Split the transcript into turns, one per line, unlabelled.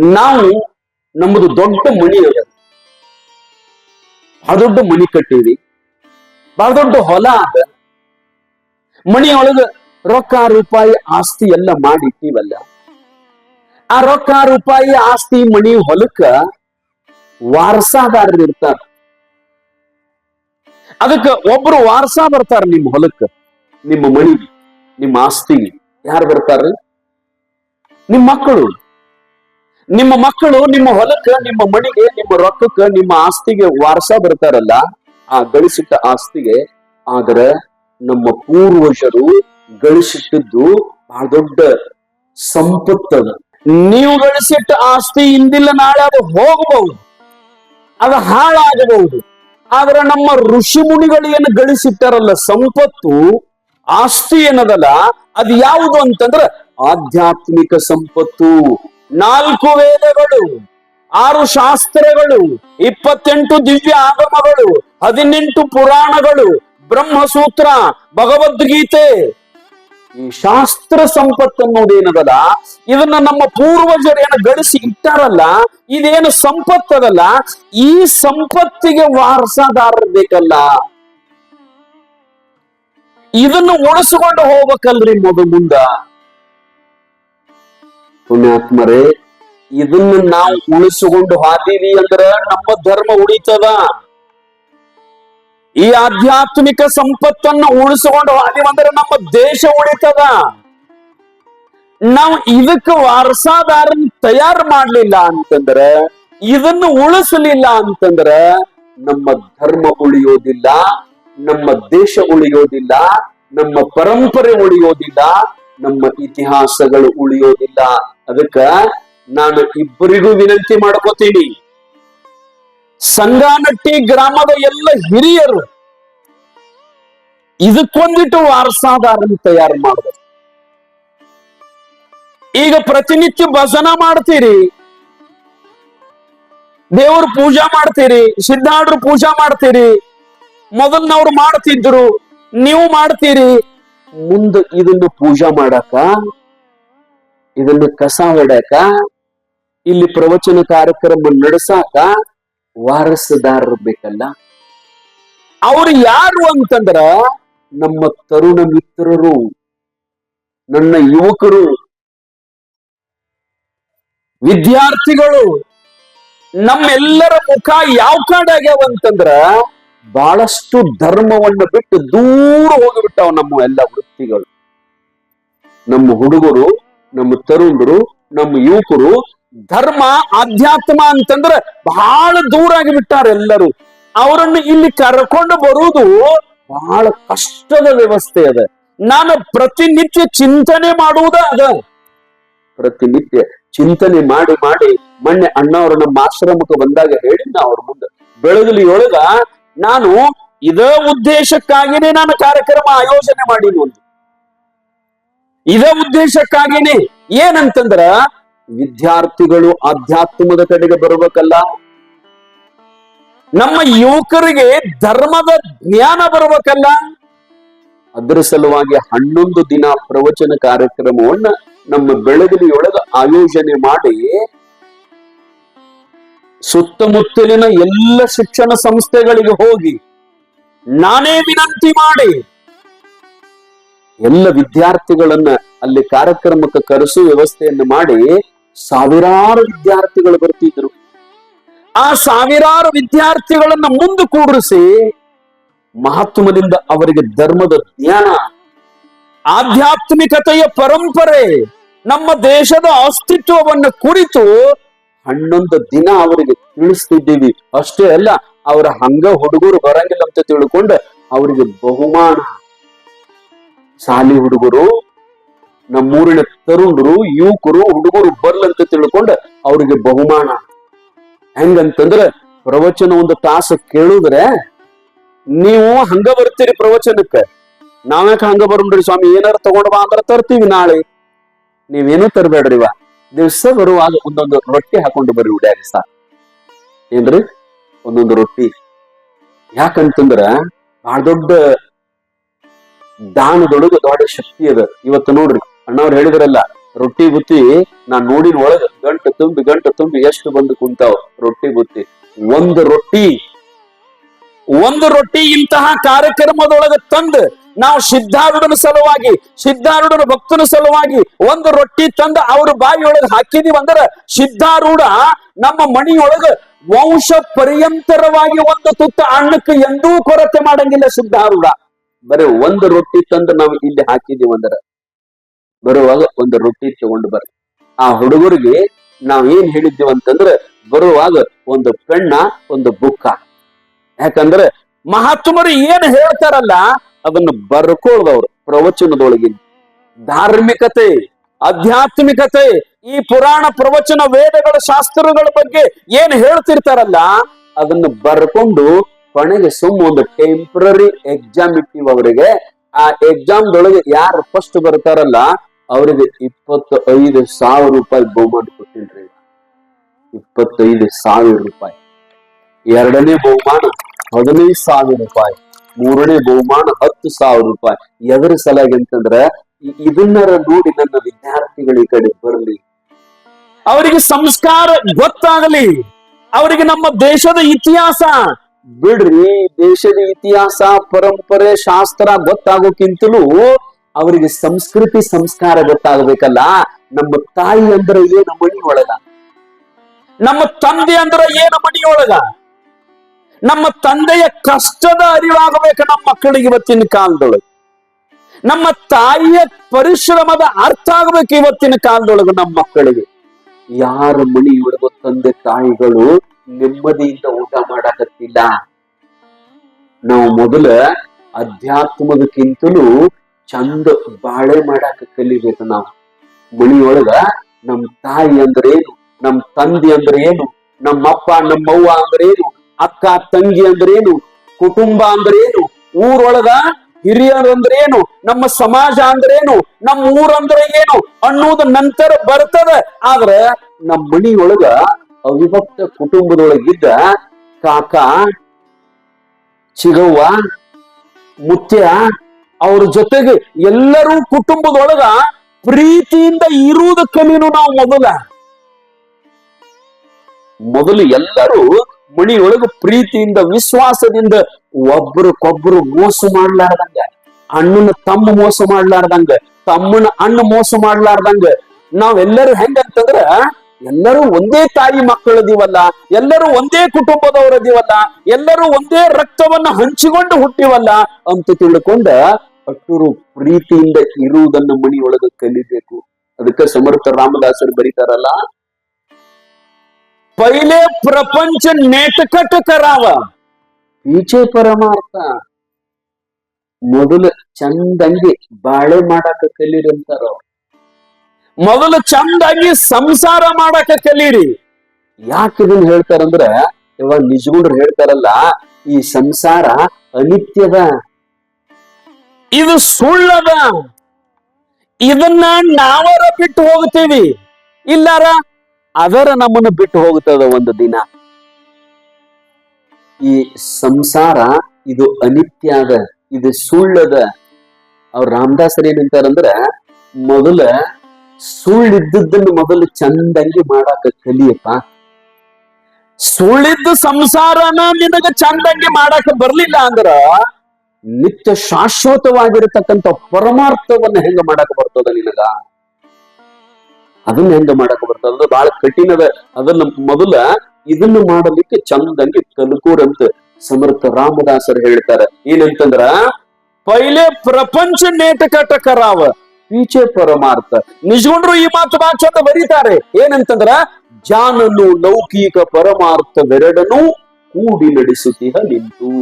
ನಾವು ನಮ್ಮದು ದೊಡ್ಡ ಮಣಿ ಅದ ಬಹಳ ದೊಡ್ಡ ಮಣಿ ಕಟ್ಟಿವಿ ಬಹಳ ದೊಡ್ಡ ಹೊಲ ಅದ. ಮಣಿಯೊಳಗ ರೊಕ್ಕ, ರೂಪಾಯಿ, ಆಸ್ತಿ ಎಲ್ಲ ಮಾಡಿಟ್ಟಿವಲ್ಲ. ಆ ರೊಕ್ಕ, ರೂಪಾಯಿ, ಆಸ್ತಿ ಮಣಿ ಹೊಲಕ್ಕ ವಾರಸಾದಾರರು ಇರ್ತಾರ. ಅದಕ್ಕ ಒಬ್ರು ವಾರಸ ಬರ್ತಾರ ನಿಮ್ಮ ಹೊಲಕ್ಕ, ನಿಮ್ಮ ಮಣಿಗೆ ನಿಮ್ಮ ಆಸ್ತಿಗೆ. ಯಾರು ಬರ್ತಾರ್ರಿ? ನಿಮ್ಮ ಮಕ್ಕಳು. ನಿಮ್ಮ ಮಕ್ಕಳು ನಿಮ್ಮ ಹೊಲಕ್ಕ, ನಿಮ್ಮ ಮಣಿಗೆ, ನಿಮ್ಮ ರೊಕ್ಕಕ್ಕ, ನಿಮ್ಮ ಆಸ್ತಿಗೆ ವಾರಸ ಬರ್ತಾರಲ್ಲ, ಆ ಗಳಿಸಿಟ್ಟ ಆಸ್ತಿಗೆ, ಆದ್ರೆ ನಮ್ಮ ಪೂರ್ವಜರು ಗಳಿಸಿಟ್ಟಿದ್ದು ಬಹಳ ದೊಡ್ಡ ಸಂಪತ್ತದ ನೀವು ಗಳಿಸಿಟ್ಟ ಆಸ್ತಿ ಇಂದಿಲ್ಲ, ನಾಳೆ ಅದು ಹೋಗಬಹುದು, ಅದು ಹಾಳಾಗಬಹುದು. ಆದ್ರೆ ನಮ್ಮ ಋಷಿ ಮುನಿಗಳು ಏನು ಗಳಿಸಿಟ್ಟಾರಲ್ಲ, ಸಂಪತ್ತು, ಆಸ್ತಿ ಏನದಲ್ಲ, ಅದು ಯಾವುದು ಅಂತಂದ್ರ ಆಧ್ಯಾತ್ಮಿಕ ಸಂಪತ್ತು. ನಾಲ್ಕು ವೇದಗಳು, ಆರು ಶಾಸ್ತ್ರಗಳು, ಇಪ್ಪತ್ತೆಂಟು ದಿವ್ಯ ಆಗಮಗಳು, ಹದಿನೆಂಟು ಪುರಾಣಗಳು, ಬ್ರಹ್ಮಸೂತ್ರ, ಭಗವದ್ಗೀತೆ. ಈ ಶಾಸ್ತ್ರ ಸಂಪತ್ತು ಅನ್ನೋದೇನದಲ್ಲ ಇದನ್ನ ನಮ್ಮ ಪೂರ್ವಜರು ಏನು ಗಳಿಸಿ ಇಟ್ಟಾರಲ್ಲ, ಇದೇನು ಸಂಪತ್ತದಲ್ಲ ಈ ಸಂಪತ್ತಿಗೆ ವಾರಸದಾರರು ಬೇಕಲ್ಲ. ಇದನ್ನು ಉಳಿಸಿಕೊಂಡು ಹೋಗ್ಬೇಕಲ್ರಿ ಮೊದಲು ಮುಂದ. ಪುಣ್ಯಾತ್ಮರೇ, ಇದನ್ನ ನಾವು ಉಳಿಸಿಕೊಂಡು ಹಾದೀವಿ ಅಂದ್ರ ನಮ್ಮ ಧರ್ಮ ಉಳಿತದ. ಈ ಆಧ್ಯಾತ್ಮಿಕ ಸಂಪತ್ತನ್ನು ಉಳಿಸಿಕೊಂಡು ಹಾದಿವಿ ಅಂದ್ರೆ ನಮ್ಮ ದೇಶ ಉಳಿತದ. ನಾವು ಇದಕ್ಕೆ ವಾರಸಾದಾರನ್ ತಯಾರು ಮಾಡ್ಲಿಲ್ಲ ಅಂತಂದ್ರ, ಇದನ್ನು ಉಳಿಸಲಿಲ್ಲ ಅಂತಂದ್ರ ನಮ್ಮ ಧರ್ಮ ಉಳಿಯೋದಿಲ್ಲ, ನಮ್ಮ ದೇಶ ಉಳಿಯೋದಿಲ್ಲ, ನಮ್ಮ ಪರಂಪರೆ ಉಳಿಯೋದಿಲ್ಲ, ನಮ್ಮ ಇತಿಹಾಸಗಳು ಉಳಿಯೋದಿಲ್ಲ. ಅದಕ್ಕ ನಾನು ಇಬ್ಬರಿಗೂ ವಿನಂತಿ ಮಾಡ್ಕೋತೀನಿ. ಸಂಗಾನಟ್ಟಿ ಗ್ರಾಮದ ಎಲ್ಲ ಹಿರಿಯರು ಇದಕ್ಕೊಂದಿಟ್ಟು ವಾರಸಾದಾರನ್ನು ತಯಾರು ಮಾಡಬೇಕು. ಈಗ ಪ್ರತಿನಿತ್ಯ ಭಜನ ಮಾಡ್ತೀರಿ. ದೇವ್ರ ಪೂಜಾ ಮಾಡ್ತೀರಿ ಸಿದ್ಧಾಡ್ರು ಪೂಜಾ ಮಾಡ್ತೀರಿ, ಮೊದಲ್ನವ್ರು ಮಾಡ್ತಿದ್ರು, ನೀವು ಮಾಡ್ತೀರಿ, ಮುಂದೆ ಇದನ್ನು ಪೂಜಾ ಮಾಡಾಕ ಇದನ್ನು ಕಸ ಹೊಡ್ಯಾಕ ಇಲ್ಲಿ ಪ್ರವಚನ ಕಾರ್ಯಕ್ರಮ ನಡೆಸಾಕ ವಾರಸದಾರರು ಬೇಕಲ್ಲ. ಅವ್ರು ಯಾರು ಅಂತಂದ್ರ ನಮ್ಮ ತರುಣ ಮಿತ್ರರು, ನನ್ನ ಯುವಕರು, ವಿದ್ಯಾರ್ಥಿಗಳು, ನಮ್ಮೆಲ್ಲರ ಮುಖ ಯಾವ ಕಾಡಾಗ್ಯಾವ ಅಂತಂದ್ರ ಬಹಳಷ್ಟು ಧರ್ಮವನ್ನ ಬಿಟ್ಟು ದೂರ ಹೋಗಿಬಿಟ್ಟಾವ ನಮ್ಮ ಎಲ್ಲ ವೃತ್ತಿಗಳು. ನಮ್ಮ ಹುಡುಗರು ನಮ್ಮ ತರುಣರು, ನಮ್ಮ ಯುವಕರು ಧರ್ಮ, ಆಧ್ಯಾತ್ಮ ಅಂತಂದ್ರೆ ಬಹಳ ದೂರ ಆಗಿಬಿಟ್ಟಾರೆ ಎಲ್ಲರೂ. ಅವರನ್ನು ಇಲ್ಲಿ ಕರ್ಕೊಂಡು ಬರುವುದು ಬಹಳ ಕಷ್ಟದ ವ್ಯವಸ್ಥೆ ಅದ. ನಾನು ಪ್ರತಿನಿತ್ಯ ಚಿಂತನೆ ಮಾಡುವುದ ಅದ. ಪ್ರತಿನಿತ್ಯ ಚಿಂತನೆ ಮಾಡಿ ಮಾಡಿ ಮೊನ್ನೆ ಅಣ್ಣವರು ನಮ್ಮ ಆಶ್ರಮಕ್ಕೆ ಬಂದಾಗ ಹೇಳಿದ್ನ ಅವ್ರ ಮುಂದೆ. ಬೆಳಗಲಿ ಒಳಗ ನಾನು ಇದ ಉದ್ದೇಶಕ್ಕಾಗಿನೇ ನಾನು ಕಾರ್ಯಕ್ರಮ ಆಯೋಜನೆ ಮಾಡೀನಿ ಇದೇ ಉದ್ದೇಶಕ್ಕಾಗಿನೇ ಏನಂತಂದ್ರ ವಿದ್ಯಾರ್ಥಿಗಳು ಅಧ್ಯಾತ್ಮದ ಕಡೆಗೆ ಬರಬೇಕಲ್ಲ. ನಮ್ಮ ಯುವಕರಿಗೆ ಧರ್ಮದ ಜ್ಞಾನ ಬರಬೇಕಲ್ಲ. ಅದರ ಸಲುವಾಗಿ ಹನ್ನೊಂದು ದಿನ ಪ್ರವಚನ ಕಾರ್ಯಕ್ರಮವನ್ನ ನಮ್ಮ ಬೆಳಗಲಿಯೊಳಗೆ ಆಯೋಜನೆ ಮಾಡಿ ಸುತ್ತಮುತ್ತಲಿನ ಎಲ್ಲ ಶಿಕ್ಷಣ ಸಂಸ್ಥೆಗಳಿಗೆ ಹೋಗಿ ನಾನೇ ವಿನಂತಿ ಮಾಡಿ ಎಲ್ಲ ವಿದ್ಯಾರ್ಥಿಗಳನ್ನ ಅಲ್ಲಿ ಕಾರ್ಯಕ್ರಮಕ್ಕೆ ಕರೆಸು ವ್ಯವಸ್ಥೆಯನ್ನು ಮಾಡಿ ಸಾವಿರಾರು ವಿದ್ಯಾರ್ಥಿಗಳು ಬರ್ತಿದ್ರು. ಆ ಸಾವಿರಾರು ವಿದ್ಯಾರ್ಥಿಗಳನ್ನ ಮುಂದೆ ಕೂಡಿಸಿ ಮಹಾತ್ಮದಿಂದ ಅವರಿಗೆ ಧರ್ಮದ ಜ್ಞಾನ, ಆಧ್ಯಾತ್ಮಿಕತೆಯ ಪರಂಪರೆ, ನಮ್ಮ ದೇಶದ ಅಸ್ತಿತ್ವವನ್ನ ಕುರಿತು ಹನ್ನೊಂದು ದಿನ ಅವರಿಗೆ ತಿಳಿಸ್ತಿದ್ದೀವಿ. ಅಷ್ಟೇ ಅಲ್ಲ, ಅವರ ಹಂಗ ಹುಡುಗರು ಬರಂಗಿಲ್ಲ ಅಂತ ತಿಳ್ಕೊಂಡು ಅವರಿಗೆ ಬಹುಮಾನ. ಶಾಲಿ ಹುಡುಗರು, ನಮ್ಮೂರಿನ ತರುಣರು, ಯುವಕರು, ಹುಡುಗರು ಬರ್ಲಂತ ತಿಳ್ಕೊಂಡ ಅವರಿಗೆ ಬಹುಮಾನ. ಹೆಂಗಂತಂದ್ರ ಪ್ರವಚನ ಒಂದು ತಾಸು ಕೇಳಿದ್ರೆ ನೀವು ಹಂಗ ಬರ್ತೀರಿ ಪ್ರವಚನಕ್ಕೆ. ನಾವ್ಯಾಕ ಹಂಗ ಬರ್ಬಿಡ್ರಿ ಸ್ವಾಮಿ, ಏನಾರ ತಗೊಂಡ್ವಾ ಅಂದ್ರ ತರ್ತೀವಿ ನಾಳೆ. ನೀವೇನು ವಾ ದಿವ್ಸ ಬರುವಾಗ ಒಂದೊಂದು ರೊಟ್ಟಿ ಹಾಕೊಂಡು ಬರ್ರಿ ಉಡ್ಯಾರಿ ಸಾ. ಏನ್ರಿ? ಒಂದೊಂದು ರೊಟ್ಟಿ. ಯಾಕಂತಂದ್ರ ಬಹಳ ದೊಡ್ಡ ದಾನದೊಳಗ ದೊಡ್ಡ ಶಕ್ತಿ ಅದ. ಇವತ್ತು ನೋಡ್ರಿ, ಅಣ್ಣವ್ರು ಹೇಳಿದ್ರಲ್ಲ, ರೊಟ್ಟಿ ಬುತ್ತಿ ನಾ ನೋಡಿನ ಒಳಗ ಗಂಟ ತುಂಬಿ ಗಂಟ ತುಂಬಿ ಎಷ್ಟು ಬಂದು ಕುಂತಾವ? ರೊಟ್ಟಿ ಬುತ್ತಿ. ಒಂದು ರೊಟ್ಟಿ ಒಂದು ರೊಟ್ಟಿ ಇಂತಹ ಕಾರ್ಯಕ್ರಮದೊಳಗ ತಂದ ನಾವು ಸಿದ್ಧಾರೂಢನ ಸಲುವಾಗಿ, ಸಿದ್ಧಾರೂಢನ ಭಕ್ತನ ಸಲುವಾಗಿ ಒಂದು ರೊಟ್ಟಿ ತಂದ ಅವ್ರ ಬಾಯಿಯೊಳಗೆ ಹಾಕಿದೀವಿ ಅಂದ್ರೆ ಸಿದ್ಧಾರೂಢ ನಮ್ಮ ಮಣಿಯೊಳಗ ವಂಶ ಪರ್ಯಂತರವಾಗಿ ಒಂದು ತುತ್ತ ಅಣ್ಣಕ್ಕೆ ಎಂದೂ ಕೊರತೆ ಮಾಡಂಗಿಲ್ಲ ಸಿದ್ಧಾರೂಢ. ಬರೀ ಒಂದು ರೊಟ್ಟಿ ತಂದು ನಾವು ಇಲ್ಲಿ ಹಾಕಿದೀವಿ ಅಂದ್ರೆ ಬರುವಾಗ ಒಂದು ರೊಟ್ಟಿ ತಗೊಂಡು ಬರ್ರಿ. ಆ ಹುಡುಗರಿಗೆ ನಾವ್ ಏನ್ ಹೇಳಿದ್ದೀವಿ ಅಂತಂದ್ರೆ ಬರುವಾಗ ಒಂದು ಪೆಣ್ಣ, ಒಂದು ಬುಕ್ಕ. ಯಾಕಂದ್ರೆ ಮಹಾತ್ಮರು ಏನ್ ಹೇಳ್ತಾರಲ್ಲ, ಅದನ್ನು ಬರ್ಕೊಳ್ದವ್ರು ಪ್ರವಚನದೊಳಗಿನ. ಧಾರ್ಮಿಕತೆ, ಆಧ್ಯಾತ್ಮಿಕತೆ, ಈ ಪುರಾಣ ಪ್ರವಚನ ವೇದಗಳ ಶಾಸ್ತ್ರಗಳ ಬಗ್ಗೆ ಏನ್ ಹೇಳ್ತಿರ್ತಾರಲ್ಲ, ಅದನ್ನು ಬರ್ಕೊಂಡು ಕೊನೆಗೆ ಸುಮ್ಮ ಒಂದು ಟೆಂಪ್ರರಿ ಎಕ್ಸಾಮ್ ಇಟ್ಟಿವ್ ಅವರಿಗೆ. ಆ ಎಕ್ಸಾಮ್ ದೊಳಗೆ ಯಾರು ಫಸ್ಟ್ ಬರ್ತಾರಲ್ಲ, ಅವರಿಗೆ ಇಪ್ಪತ್ತೈದು ಸಾವಿರ ರೂಪಾಯಿ ಬಹುಮಾನ ಕೊಟ್ಟಿಲ್ರಿ ಇಪ್ಪತ್ತೈದು ಸಾವಿರ ರೂಪಾಯಿ. ಎರಡನೇ ಬಹುಮಾನ ಹದಿನೈದು ಸಾವಿರ ರೂಪಾಯಿ. ಮೂರನೇ ಬಹುಮಾನ ಹತ್ತು ಸಾವಿರ ರೂಪಾಯಿ. ಎದರ ಸಲಾಗಿ ಅಂತಂದ್ರೆ ಇದನ್ನರ ನೋಡಿ ನನ್ನ ವಿದ್ಯಾರ್ಥಿಗಳ ಈ ಕಡೆ ಬರಲಿ. ಅವರಿಗೆ ಸಂಸ್ಕಾರ ಗೊತ್ತಾಗಲಿ. ಅವರಿಗೆ ನಮ್ಮ ದೇಶದ ಇತಿಹಾಸ ಬಿಡ್ರಿ, ದೇಶದ ಇತಿಹಾಸ, ಪರಂಪರೆ, ಶಾಸ್ತ್ರ ಗೊತ್ತಾಗೋಕ್ಕಿಂತಲೂ ಅವರಿಗೆ ಸಂಸ್ಕೃತಿ, ಸಂಸ್ಕಾರ ಗೊತ್ತಾಗಬೇಕಲ್ಲ? ನಮ್ಮ ತಾಯಿ ಅಂದ್ರೆ ಏನು ಒಳಗ? ನಮ್ಮ ತಂದೆ ಅಂದ್ರೆ ಏನು ಮಣಿಯೊಳಗ ನಮ್ಮ ತಂದೆಯ ಕಷ್ಟದ ಅರಿವಾಗಬೇಕು ನಮ್ಮ ಮಕ್ಕಳಿಗೆ ಇವತ್ತಿನ ಕಾಲದೊಳಗೆ. ನಮ್ಮ ತಾಯಿಯ ಪರಿಶ್ರಮದ ಅರ್ಥ ಆಗಬೇಕು ಇವತ್ತಿನ ಕಾಲದೊಳಗೆ ನಮ್ಮ ಮಕ್ಕಳಿಗೆ. ಯಾರ ಮಣಿಯೊಳಗ ತಂದೆ ತಾಯಿಗಳು ನೆಮ್ಮದಿಯಿಂದ ಊಟ ಮಾಡಕತ್ತಿಲ್ಲ. ನಾವು ಮೊದಲ ಅಧ್ಯಾತ್ಮದಕ್ಕಿಂತಲೂ ಚಂದ ಬಾಳೆ ಮಾಡಾಕ ಕಲಿಬೇಕು ನಾವು. ಮನೆಯೊಳಗ ನಮ್ ತಾಯಿ ಅಂದ್ರೆ ಏನು ನಮ್ ತಂದೆ ಅಂದ್ರೆ ಏನು ನಮ್ಮಪ್ಪ ನಮ್ಮವ್ವ ಅಂದ್ರೆ ಏನು ಅಕ್ಕ, ತಂಗಿ ಅಂದ್ರೆ ಏನು ಕುಟುಂಬ ಅಂದ್ರೆ ಏನು ಊರೊಳಗ ಹಿರಿಯರು ಏನು ನಮ್ಮ ಸಮಾಜ ಅಂದ್ರೆ ಏನು ನಮ್ಮ ಊರಂದ್ರೆ ಏನು ಅನ್ನೋದು ನಂತರ ಬರ್ತದ. ಆದ್ರ ನಮ್ಮ ಮನಿಯೊಳಗ ಅವಿಭಕ್ತ ಕುಟುಂಬದೊಳಗಿದ್ದ ಕಾಕ, ಚಿಗವ್ವ, ಮುತ್ಯ, ಅವ್ರ ಜೊತೆಗೆ ಎಲ್ಲರೂ ಕುಟುಂಬದೊಳಗ ಪ್ರೀತಿಯಿಂದ ಇರುವುದು ಕಲಿನು ನಾವು ಮೊದಲ. ಮೊದಲು ಎಲ್ಲರೂ ಮಣಿಯೊಳಗ ಪ್ರೀತಿಯಿಂದ, ವಿಶ್ವಾಸದಿಂದ ಒಬ್ರಕ್ಕೊಬ್ರು ಮೋಸ ಮಾಡ್ಲಾರ್ದಂಗ, ಅಣ್ಣನ ತಮ್ಮ ಮೋಸ ಮಾಡ್ಲಾರ್ದಂಗ, ತಮ್ಮನ ಅಣ್ಣ ಮೋಸ ಮಾಡ್ಲಾರ್ದಂಗ, ನಾವೆಲ್ಲರೂ ಹೆಂಗಂತಂದ್ರ ಎಲ್ಲರೂ ಒಂದೇ ತಾಯಿ ಮಕ್ಕಳದಿವಲ್ಲ, ಎಲ್ಲರೂ ಒಂದೇ ಕುಟುಂಬದವರದಿವಲ್ಲ, ಎಲ್ಲರೂ ಒಂದೇ ರಕ್ತವನ್ನ ಹಂಚಿಕೊಂಡು ಹುಟ್ಟಿವಲ್ಲ ಅಂತ ತಿಳ್ಕೊಂಡ ಅಟ್ಟೂರು ಪ್ರೀತಿಯಿಂದ ಇರುವುದನ್ನು ಮಣಿಯೊಳಗ ಕಲಿಬೇಕು. ಅದಕ್ಕೆ ಸಮರ್ಥ ರಾಮದಾಸರು ಬರೀತಾರಲ್ಲ, ಪೈಲೆ ಪ್ರಪಂಚ ನೆಟಕಟ ಕರಾವ. ಈಚೆ ಪರಮಾರ್ಥ, ಮೊದಲು ಚಂದಂಗೆ ಬಾಳೆ ಮಾಡಾಕ ಕಲಿರಂತಾರ. ಅಂತಾರ ಮೊದಲು ಚಂದಾಗಿ ಸಂಸಾರ ಮಾಡಕ ಕಲೀರಿ. ಯಾಕೆ ಇದನ್ನ ಹೇಳ್ತಾರಂದ್ರ ಇವಾಗ ನಿಜಗುಂಡ್ರು ಹೇಳ್ತಾರಲ್ಲ ಈ ಸಂಸಾರ ಅನಿತ್ಯದ. ಇದು ಸುಳ್ಳದ. ಇದನ್ನ ನಾವರ ಬಿಟ್ಟು ಹೋಗ್ತೀವಿ. ಇಲ್ಲಾರ? ಅದರ ನಮ್ಮನ್ನು ಬಿಟ್ಟು ಹೋಗುತ್ತದ ಒಂದು ದಿನ. ಈ ಸಂಸಾರ ಇದು ಅನಿತ್ಯ ಅದ ಇದು ಸುಳ್ಳದ. ಅವ್ರ ರಾಮದಾಸರು ಏನಂತಾರಂದ್ರ ಮೊದಲ ಸುಳ್ಳಿದ್ದದ್ದನ್ನು ಮೊದಲು ಚಂದಂಗಿ ಮಾಡಾಕ ಕಲಿಯಪ್ಪ. ಸುಳ್ಳಿದ್ದ ಸಂಸಾರನ ನಿನಗ ಚಂದಂಗಿ ಮಾಡಾಕ ಬರ್ಲಿಲ್ಲ ಅಂದ್ರ ನಿತ್ಯ ಶಾಶ್ವತವಾಗಿರತಕ್ಕಂತ ಪರಮಾರ್ಥವನ್ನ ಹೆಂಗ ಮಾಡಾಕ ಬರ್ತದ ನಿನಗ? ಅದನ್ನ ಹೆಂಗ ಮಾಡಾಕ ಬರ್ತದ? ಅದು ಬಹಳ ಕಠಿಣದ, ಅದನ್ನ ಮೊದಲ ಇದನ್ನ ಮಾಡಲಿಕ್ಕೆ ಚಂದಂಗಿ ಕಲ್ಕೂರಂತ ಸಮರ್ಥ ರಾಮದಾಸರು ಹೇಳ್ತಾರೆ. ಏನಂತಂದ್ರ, ಪೈಲೆ ಪ್ರಪಂಚ ನೇಟಕಟ ಕರಾವ ಪೀಚೆ ಪರಮಾರ್ಥ. ನಿಜಗೊಂಡ್ರು ಈ ಮಾತು ಚಂದ ಬರೀತಾರೆ. ಏನಂತಂದ್ರ ಜಾನನು ಲೌಕಿಕ ಪರಮಾರ್ಥವೆರಡನೂ ಕೂಡಿ ನಡೆಸುತ್ತಿಹ ನಿಂತು.